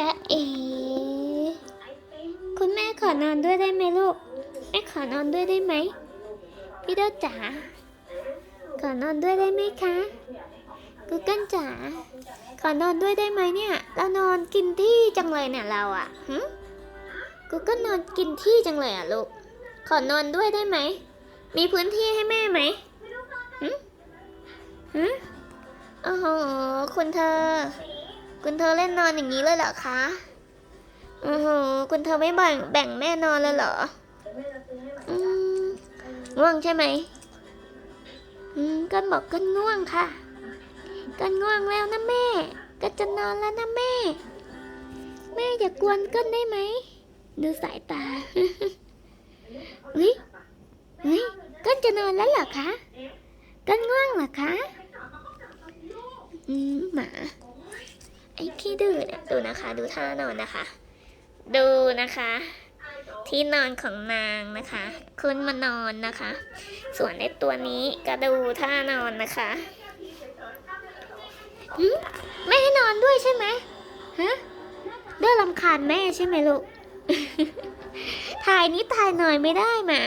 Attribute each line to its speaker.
Speaker 1: จะเอ คุณแม่ขอนอนด้วยได้ไหมลูก แม่ขอนอนด้วยได้ไหม พี่โดจ๋า ขอนอนด้วยได้ไหมคะกูเกิลจ๋า ขอนอนด้วยได้ไหมเนี่ย เรานอนกินที่จังเลยเนี่ยเราอะหึกูก็นอนกินที่จังเลยอะลูก ขอนอนด้วยได้ไหม มีพื้นที่ให้แม่ไหมหึหึโอ้โห คุณเธอ คุณเธอเล่นนอนอย่างนี้เลยเหรอคะโอ้โหคุณเธอไม่แบ่งแบ่งแม่นอนเลยเหรออืมง่วงใช่ไหมอืมก็บอกก็ง่วงค่ะก็ง่วงแล้วนะแม่ ก็จะนอนแล้วนะแม่ แม่อย่ากวนก้นได้ไหมดูสายตาเฮ้ยเฮ้ยก้นจะนอนแล้วเหรอคะก้นง่วงเหรอคะอืมหมา อ้ขี้ดื้อเนี่ยดูนะคะ ดูท่านอนนะคะ ดูนะคะ ที่นอนของนางนะคะขึ้นมานอนนะคะ ส่วนในตัวนี้ก็ดูท่านอนนะคะไม่ให้นอนด้วยใช่ไหมฮะเด้อลำคาญแม่ใช่ไหมลูกถ่ายนี้ถ่ายหน่อยไม่ได้หมา